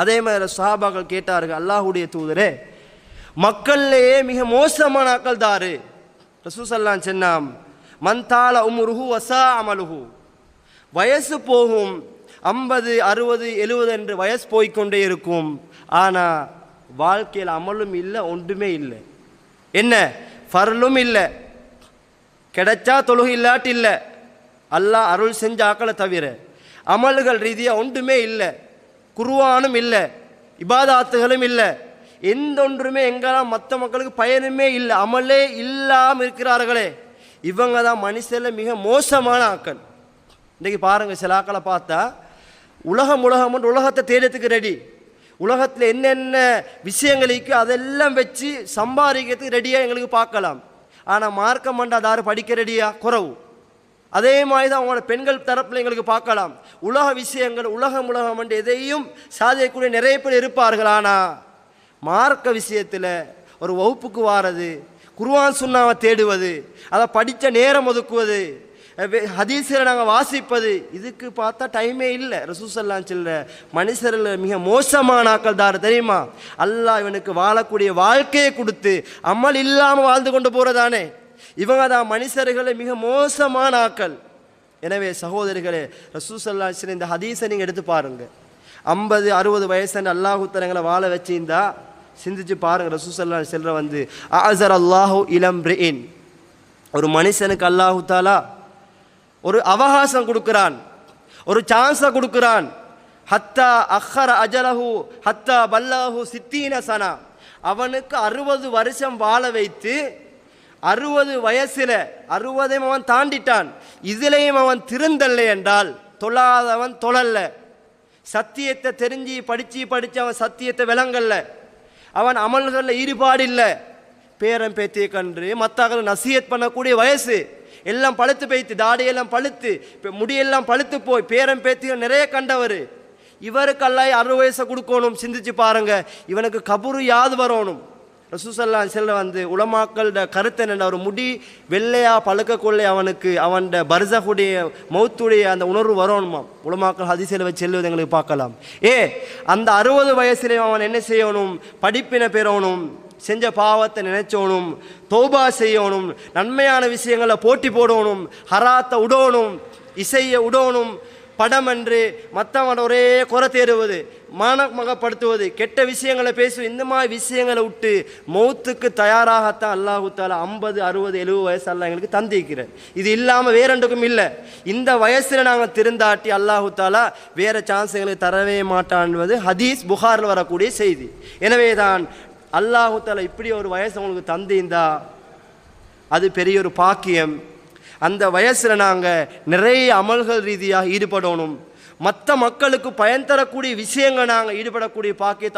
அதே மாதிரி சஹாபாக்கள் கேட்டார்கள் அல்லாஹுடைய தூதரே மக்கள்லேயே மிக மோசமான ஆக்கள் தாரு. ரசூசல்லான் சொன்னாம் மந்தால உம்ருஹு வசா அமலுஹு. வயசு போகும் ஐம்பது அறுபது எழுபது என்று வயசு போய்க்கொண்டே இருக்கும். ஆனால் வாழ்க்கையில் அமலும் இல்லை ஒன்றுமே இல்லை. என்ன? ஃபர்லும் இல்லை. கிடைச்சா தொழுகு இல்லாட்டி இல்லை. அல்லாஹ் அருள் செஞ்ச ஆக்களை தவிர அமல்கள் ரீதியாக ஒன்றுமே இல்லை. குருவானும் இல்லை இபாதாத்துகளும் இல்லை. எந்த ஒன்றுமே எங்கெல்லாம் மற்ற மக்களுக்கு பயனுமே இல்லை அமலே இல்லாமல் இருக்கிறார்களே. இவங்க தான் மனுஷனில் மிக மோசமான ஆக்கள் இன்றைக்கி பாருங்கள் சில ஆக்களை பார்த்தா உலகம் உலகம் உலகத்தை தேடத்துக்கு ரெடி உலகத்தில் என்னென்ன விஷயங்களுக்கு அதெல்லாம் வச்சு சம்பாதிக்கிறதுக்கு ரெடியாக எங்களுக்கு பார்க்கலாம். ஆனால் மார்க்கம் மண்டா படிக்க ரெடியாக குறவு. அதே மாதிரி தான் அவங்களோட பெண்கள் தரப்பில் எங்களுக்கு பார்க்கலாம். உலக விஷயங்கள் உலகம் உலகம் என்று எதையும் சாதிக்கக்கூடிய நிறைய பேர் இருப்பார்கள். ஆனால் மார்க்க விஷயத்தில் ஒரு வகுப்புக்கு வாரது குருவான் சுண்ணாவை தேடுவது அதை படித்த நேரம் ஒதுக்குவது ஹதீஸில் நாங்கள் வாசிப்பது இதுக்கு பார்த்தா டைமே இல்லை. ரசூசல்லாம் சொல்ல மனுஷரில் மிக மோசமான ஆக்கள் தார் தெரியுமா? அல்லாஹ் இவனுக்கு வாழக்கூடிய வாழ்க்கையை கொடுத்து அம்மல் இல்லாமல் வாழ்ந்து கொண்டு போகிறதானே இவங்க தான் மனுஷர்களை மிக மோசமான ஆக்கள். எனவே சகோதரிகளே ரசூசல்லா இந்த ஹதீஸை நீங்கள் எடுத்து பாருங்கள் ஐம்பது அறுபது வயசுன்னு அல்லாஹுத்தரங்களை வாழ வச்சிருந்தா சிந்திச்சு பாருங்க ரசூசல்லா செல்ற வந்து அசர் அல்லாஹூ இளம் பிரின் ஒரு மனுஷனுக்கு அல்லாஹுத்தாலா ஒரு அவகாசம் கொடுக்குறான் ஒரு சான்ஸை கொடுக்குறான். ஹத்தா அஹர் அஜலஹு ஹத்தா பல்லாஹு சித்தீன சனா. அவனுக்கு அறுபது வருஷம் வாழ வைத்து அறுபது வயசில் அறுபதையும் அவன் தாண்டிட்டான். இதிலையும் அவன் திருந்தல்ல என்றால் தொழாதவன் தொழல்ல. சத்தியத்தை தெரிஞ்சு படித்து படித்து அவன் சத்தியத்தை விளங்கல்ல. அவன் அமல்களில் ஈடுபாடு இல்லை பேரன் பேத்தியை கன்று மற்றவர்கள் நசியத் பண்ணக்கூடிய வயசு. எல்லாம் பழுத்து பேத்து தாடியெல்லாம் பழுத்து இப்போ முடியெல்லாம் பழுத்து போய் பேரன் பேத்திகள் நிறைய கண்டவர். இவருக்கெல்லாம் அறுபது வயசை கொடுக்கணும் சிந்திச்சு பாருங்க. இவனுக்கு கபுரு யாது வரணும் ரசூசல்லா செல்ல வந்து உலமாக்களோட கருத்து என்ன ஒரு முடி வெள்ளையாக பழுக்கக்குள்ளே அவனுக்கு அவன் பர்சகுடைய மௌத்துடைய அந்த உணர்வு வரணுமா உலமாக்கள் ஹதிசில் வச்சு செல்வது எங்களுக்கு பார்க்கலாம். ஏ அந்த அறுபது வயசுலேயும் அவன் என்ன செய்யணும்? படிப்பினை பெறணும் செஞ்ச பாவத்தை நினைச்சோனும் தோபா செய்யணும் நன்மையான விஷயங்களை போட்டி போடணும் ஹராத்தை உடணும் இசையை உடணும் படம் என்று மற்றவன் ஒரே குறை தேடுவது மானமகப்படுத்துவது கெட்ட விஷயங்களை பேசுவது இந்த மாதிரி விஷயங்களை விட்டு மௌத்துக்கு தயாராகத்தான் அல்லாஹு தாலா ஐம்பது அறுபது எழுபது வயசெல்லாம் எங்களுக்கு தந்திருக்கிறார். இது இல்லாமல் வேறெண்டுக்கும் இல்லை. இந்த வயசில் நாங்கள் திருந்தாட்டி அல்லாஹு தாலா வேறு சான்ஸ் எங்களுக்கு தரவே மாட்டான்வது ஹதீஸ் புகாரில் வரக்கூடிய செய்தி. எனவே தான் அல்லாஹு தாலா இப்படி ஒரு வயசு உங்களுக்கு தந்திருந்தா அது பெரிய ஒரு பாக்கியம். அந்த வயசில் நாங்கள் நிறைய அமல்கள் ரீதியாக ஈடுபடணும். மற்ற மக்களுக்கு பயன் தரக்கூடிய விஷயங்கள் நாங்கள் ஈடுபடக்கூடிய பாக்கியத்தை